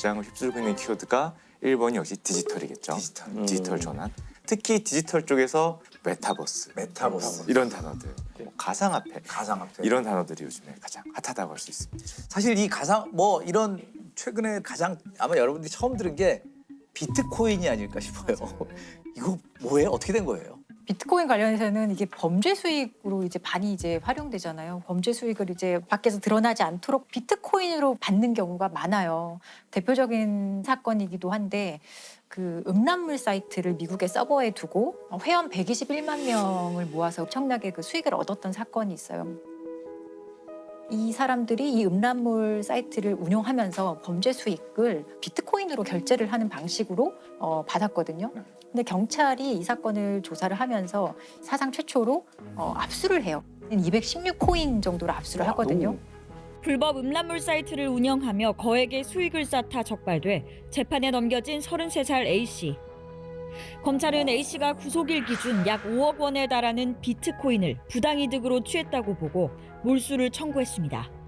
시장을 휩쓸고 있는 키워드가 1번이 역시 디지털이겠죠. 디지털. 음. 디지털 전환. 특히 디지털 쪽에서 메타버스, 메타버스. 이런 단어들, 뭐 가상화폐 가상화폐. 이런 단어들이 요즘에 가장 핫하다고 할 수 있습니다. 사실 이 가상 뭐 이런 최근에 가장 아마 여러분들이 처음 들은 게 비트코인이 아닐까 싶어요. 이거 뭐예요? 어떻게 된 거예요? 비트코인 관련해서는 이게 범죄 수익으로 이제 많이 이제 활용되잖아요. 범죄 수익을 이제 밖에서 드러나지 않도록 비트코인으로 받는 경우가 많아요. 대표적인 사건이기도 한데 그 음란물 사이트를 미국의 서버에 두고 회원 121만 명을 모아서 엄청나게 그 수익을 얻었던 사건이 있어요. 이 사람들이 이 음란물 사이트를 운영하면서 범죄 수익을 비트코인으로 결제를 하는 방식으로 어, 받았거든요. 근데 경찰이 이 사건을 조사를 하면서 사상 최초로 어, 압수를 해요. 216코인 정도로 압수를 하거든요. 불법 음란물 사이트를 운영하며 거액의 수익을 쌓다 적발돼 재판에 넘겨진 33살 A씨. 검찰은 A씨가 구속일 기준 약 5억 원에 달하는 비트코인을 부당이득으로 취했다고 보고 몰수를 청구했습니다.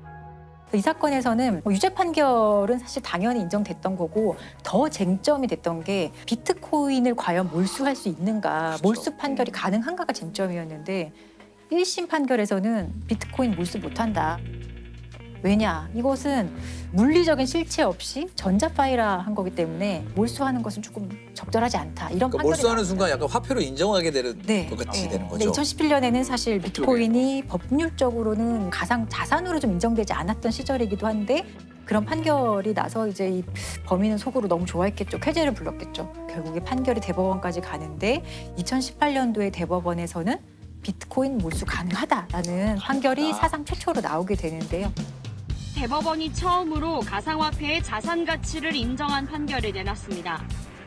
이 사건에서는 뭐 유죄 판결은 사실 당연히 인정됐던 거고 더 쟁점이 됐던 게 비트코인을 과연 몰수할 수 있는가, 몰수 판결이 가능한가가 쟁점이었는데 1심 판결에서는 비트코인 몰수 못한다. 왜냐? 이것은 물리적인 실체 없이 전자 파일화 한 거기 때문에 몰수하는 것은 조금 적절하지 않다. 이런 그러니까 판결이 몰수하는. 순간 약간 화폐로 인정하게 되는 네. 것 같이 네. 되는 근데 거죠. 2017년에는 사실 비트코인이 법률적으로는 가상 자산으로 좀 인정되지 않았던 시절이기도 한데 그런 판결이 나서 이제 이 범인은 속으로 너무 좋아했겠죠. 쾌재를 불렀겠죠. 결국에 판결이 대법원까지 가는데 2018년도에 대법원에서는 비트코인 몰수 가능하다라는 판결이 사상 최초로 나오게 되는데요. 대법원이 처음으로 가상화폐의 자산 가치를 인정한 판결을 내놨습니다.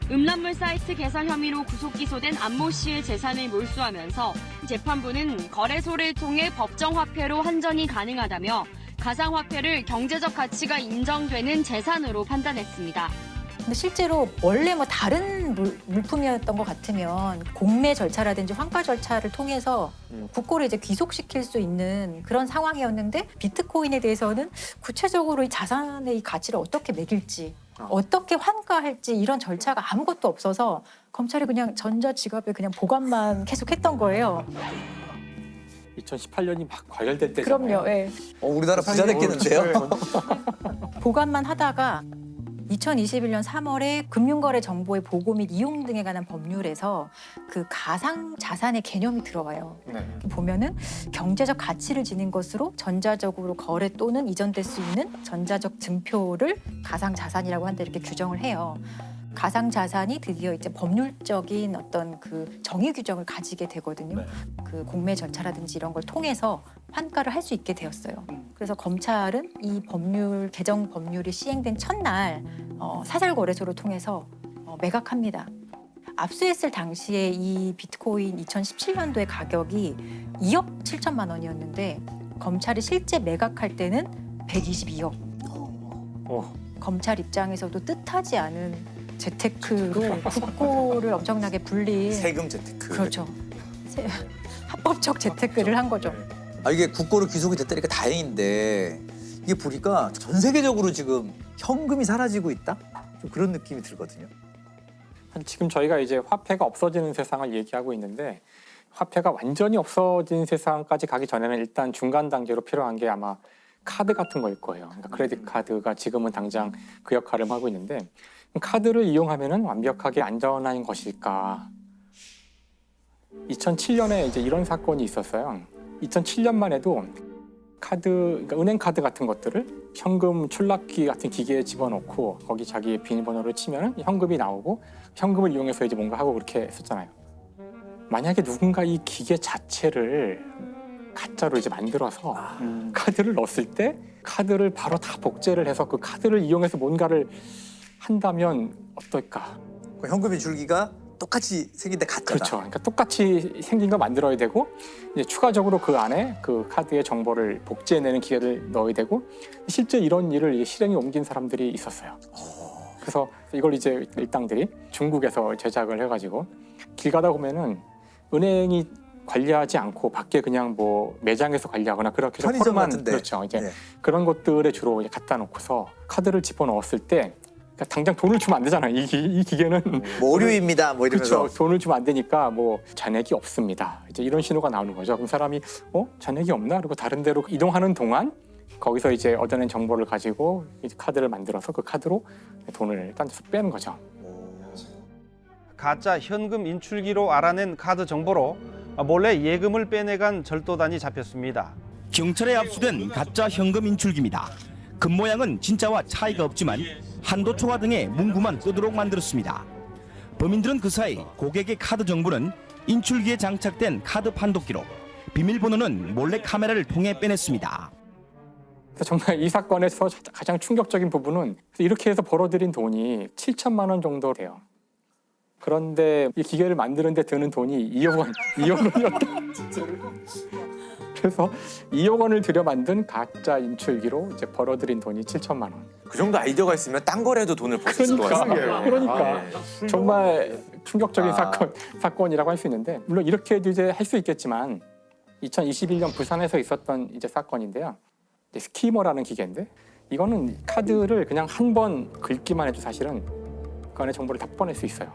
음란물 사이트 개설 혐의로 구속 기소된 안모 씨의 재산을 몰수하면서 재판부는 거래소를 통해 법정 화폐로 환전이 가능하다며 가상화폐를 경제적 가치가 인정되는 재산으로 판단했습니다. 근데 실제로 원래 뭐 다른 물, 물품이었던 것 같으면 공매 절차라든지 환가 절차를 통해서 음. 국고를 이제 귀속시킬 수 있는 그런 상황이었는데 비트코인에 대해서는 구체적으로 이 자산의 이 가치를 어떻게 매길지 어. 어떻게 환가할지 이런 절차가 아무것도 없어서 검찰이 그냥 전자 지갑에 그냥 보관만 계속했던 거예요. 2018년이 막 과열될 때잖아요. 그럼요. 예. 어, 우리나라 부자 됐겠는데요? 보관만 하다가 2021년 3월에 금융거래 정보의 보고 및 이용 등에 관한 법률에서 그 가상 자산의 개념이 들어와요. 네. 보면은 경제적 가치를 지닌 것으로 전자적으로 거래 또는 이전될 수 있는 전자적 증표를 가상 자산이라고 한다 이렇게 규정을 해요. 가상 자산이 드디어 이제 법률적인 어떤 그 정의 규정을 가지게 되거든요. 네. 그 공매 절차라든지 이런 걸 통해서 환가를 할 수 있게 되었어요. 그래서 검찰은 이 법률 개정 법률이 시행된 첫날 어, 사설 거래소를 통해서 어, 매각합니다. 압수했을 당시에 이 비트코인 2017년도의 가격이 2억 7천만 원이었는데 검찰이 실제 매각할 때는 122억. 어. 검찰 입장에서도 뜻하지 않은 재테크로 국고를 엄청나게 불린 세금 재테크. 그렇죠. 세- 합법적 재테크를 한 거죠. 아 이게 국고로 귀속이 됐다니까 다행인데 이게 보니까 전 세계적으로 지금 현금이 사라지고 있다? 좀 그런 느낌이 들거든요. 지금 저희가 이제 화폐가 없어지는 세상을 얘기하고 있는데 화폐가 완전히 없어진 세상까지 가기 전에는 일단 중간 단계로 필요한 게 아마 카드 같은 거일 거예요. 그러니까 크레딧 카드가 지금은 당장 그 역할을 하고 있는데 카드를 이용하면은 완벽하게 안전한 것일까? 2007년에 이제 이런 사건이 있었어요. 2007년만 해도 카드, 그러니까 은행 카드 같은 것들을 현금 출납기 같은 기계에 집어넣고 거기 자기의 비밀번호를 치면은 현금이 나오고 현금을 이용해서 이제 뭔가 하고 그렇게 했었잖아요. 만약에 누군가 이 기계 자체를 가짜로 이제 만들어서 음. 카드를 넣었을 때 카드를 바로 다 복제를 해서 그 카드를 이용해서 뭔가를 한다면 어떨까? 그 현금의 줄기가 똑같이 생긴데 가짜다. 그렇죠. 그러니까 똑같이 생긴 거 만들어야 되고 이제 추가적으로 그 안에 그 카드의 정보를 복제해내는 기계를 넣어야 되고 실제 이런 일을 이제 실행에 옮긴 사람들이 있었어요. 그래서 이걸 이제 일당들이 중국에서 제작을 해가지고 길 가다 보면은 은행이 관리하지 않고 밖에 그냥 뭐 매장에서 관리하거나 그렇게 편의점 같은데. 그렇죠. 이제 네. 그런 것들에 주로 이제 갖다 놓고서 카드를 집어 넣었을 때 그러니까 당장 돈을 주면 안 되잖아요. 이, 기, 이 기계는 뭐 오류입니다. 뭐 이러면서 그렇죠. 돈을 주면 안 되니까 뭐 잔액이 없습니다. 이제 이런 신호가 나오는 거죠. 그럼 사람이 어 잔액이 없나? 그리고 다른 데로 이동하는 동안 거기서 이제 얻어낸 정보를 가지고 이제 카드를 만들어서 그 카드로 돈을 딴 데서 빼는 거죠. 가짜 현금 인출기로 알아낸 카드 정보로 몰래 예금을 빼내간 절도단이 잡혔습니다. 경찰에 압수된 가짜 현금 인출기입니다. 금 모양은 진짜와 차이가 없지만 한도 초과 등의 문구만 뜨도록 만들었습니다. 범인들은 그 사이 고객의 카드 정보는 인출기에 장착된 카드 판독기로 비밀번호는 몰래 카메라를 통해 빼냈습니다. 정말 이 사건에서 가장 충격적인 부분은 이렇게 해서 벌어들인 돈이 7천만 원 정도 돼요. 그런데 이 기계를 만드는데 드는 돈이 2억 원, 2억 원이었다. 그래서 2억 원을 들여 만든 가짜 인출기로 이제 벌어들인 돈이 7천만 원. 그 정도 아이디어가 있으면 딴 거라도 돈을 벌 수 있을 것 그러니까, 같아요. 그러니까 네. 정말 충격적인 아. 사건 사건이라고 할 수 있는데 물론 이렇게도 이제 할 수 있겠지만 2021년 부산에서 있었던 이제 사건인데요. 이제 스키머라는 기계인데 이거는 카드를 그냥 한 번 긁기만 해도 사실은 그 안에 정보를 다 꺼낼 수 있어요.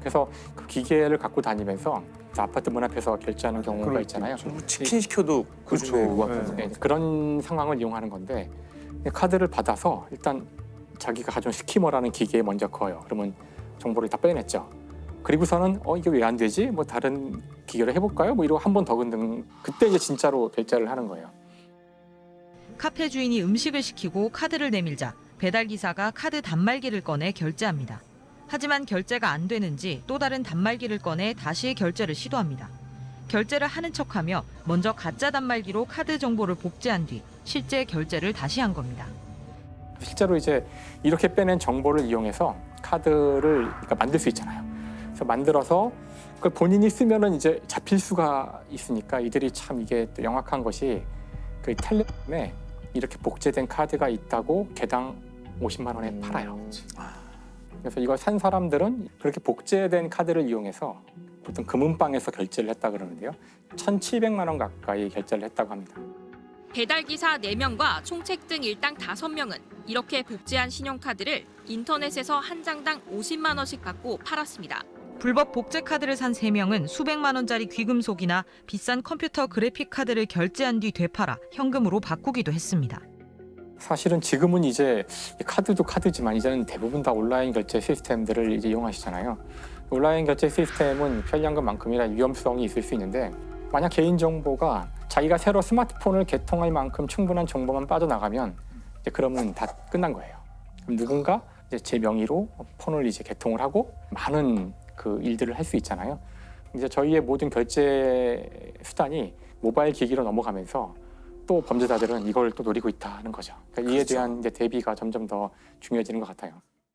그래서 그 기계를 갖고 다니면서 아파트 문 앞에서 결제하는 경우가 있잖아요. 뭐 치킨 시켜도 그렇죠. 네, 그런 상황을 이용하는 건데 카드를 받아서 일단 자기가 가져온 스키머라는 기계에 먼저 거요. 그러면 정보를 다 빼냈죠. 그리고서는 어 이게 왜 안 되지? 뭐 다른 기계로 해볼까요? 뭐 이러고 한 번더 긋는 그때 이제 진짜로 결제를 하는 거예요. 카페 주인이 음식을 시키고 카드를 내밀자 배달 기사가 카드 단말기를 꺼내 결제합니다. 하지만 결제가 안 되는지 또 다른 단말기를 꺼내 다시 결제를 시도합니다. 결제를 하는 척하며 먼저 가짜 단말기로 카드 정보를 복제한 뒤 실제 결제를 다시 한 겁니다. 실제로 이제 이렇게 빼낸 정보를 이용해서 카드를 그러니까 만들 수 있잖아요. 그래서 만들어서 그걸 본인이 쓰면은 이제 잡힐 수가 있으니까 이들이 참 이게 또 영악한 것이 그 텔레그램에 이렇게 복제된 카드가 있다고 개당 50만 원에 팔아요. 그래서 이걸 산 사람들은 그렇게 복제된 카드를 이용해서 보통 금은방에서 결제를 했다 그러는데요. 1,700만 원 가까이 결제를 했다고 합니다. 배달기사 4명과 총책 등 일당 5명은 이렇게 복제한 신용카드를 인터넷에서 한 장당 50만 원씩 받고 팔았습니다. 불법 복제 카드를 산 3명은 수백만 원짜리 귀금속이나 비싼 컴퓨터 그래픽 카드를 결제한 뒤 되팔아 현금으로 바꾸기도 했습니다. 사실은 지금은 이제 이 카드도 카드지만 이제는 대부분 다 온라인 결제 시스템들을 이제 이용하시잖아요. 온라인 결제 시스템은 편리한 것만큼이나 위험성이 있을 수 있는데 만약 개인 정보가 자기가 새로 스마트폰을 개통할 만큼 충분한 정보만 빠져나가면 이제 그러면 다 끝난 거예요. 그럼 누군가 이제 제 명의로 폰을 이제 개통을 하고 많은 그 일들을 할 수 있잖아요. 이제 저희의 모든 결제 수단이 모바일 기기로 넘어가면서 또 범죄자들은 이걸 또 노리고 있다는 거죠. 그러니까 이에 대한 이제 대비가 점점 더 중요해지는 것 같아요.